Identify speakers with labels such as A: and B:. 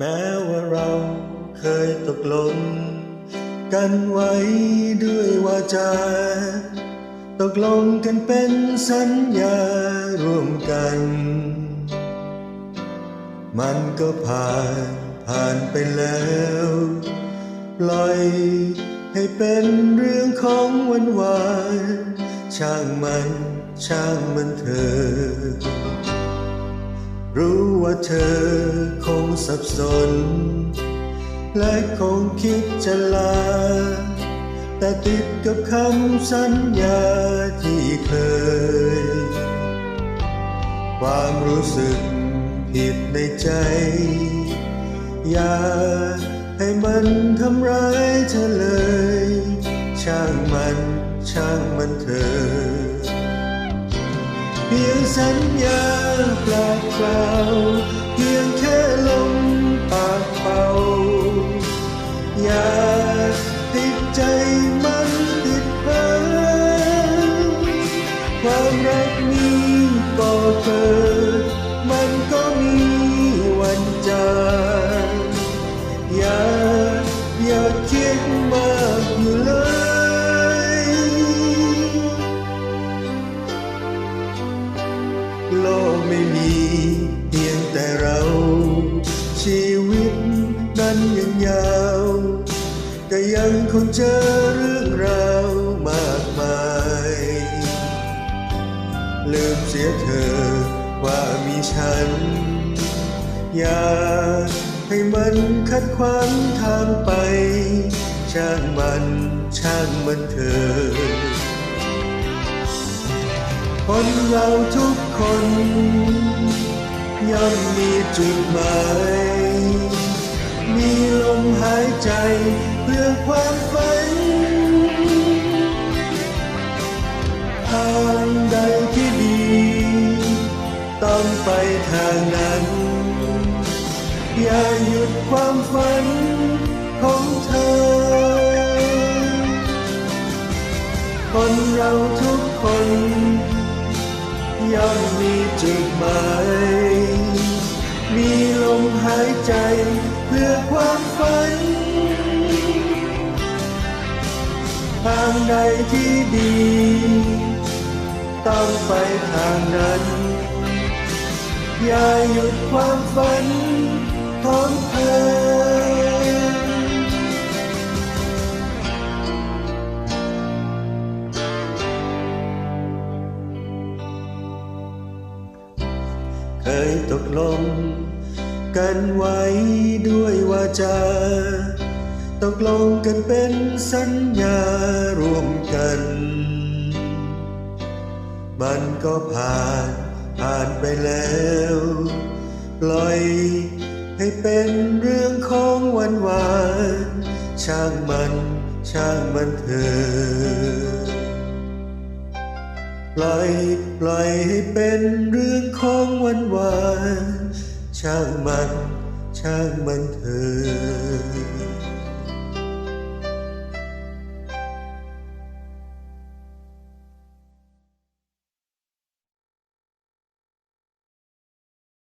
A: แม้ว่าเราเคยตกลง กันไว้ด้วยวาจา ตกลงกันเป็นสัญญาร่วมกัน มันก็ผ่านผ่านไปแล้ว ปล่อยให้เป็นเรื่องของวันวาน ช่างมันช่างมันเถอะ รู้ว่าเธอคงสับสน และคงคิดจะลา แต่ติดกับคำสัญญาที่เคย ความรู้สึกผิดในใจ อย่าให้มันทำร้ายเธอเลย ช่างมันช่างมันเถอ พียงสัญญาปล่าเปล่าเพียงแค่ลมปากเป่าอย่าติดใจมันติดเพ้อความรักนี้ก็เกิดมันก็มีวันจางอย่าอย่าคิดมากอยู่เลย โลกไม่มีเพียงแต่เรา ชีวิตนั้นยังยาวก็ยังคงเจอเรื่องราวมากมาย ลืมเสียเธอว่ามีฉัน อย่าให้มันขัดขวางทางไป ช่างมันช่างมันเถอะ คนเราทุกคนย่อมมีจุดหมาย มีลมหายใจเพื่อความฝันทางใดที่ดี ต้องไปทางนั้น อย่าหยุดความฝันของเธอ คนเราทุกคน ย่อมมีจุดหมายมีลมหายใจเพื่อความฝัน ทางใดที่ดี ต้องไปทางนั้น อย่าหยุดความฝันของเธอ เคยตกลง กันไว้ด้วยวาจา ตกลงกันเป็นสัญญาร่วมกัน มันก็ผ่านผ่านไปแล้ว ปล่อยให้เป็นเรื่องของวันวาน ช่างมัน ช่างมันเถอะ ปล่อยปล่อยให้เป็นเรื่องของวันวานช่างมัน ช่างมันเถอะ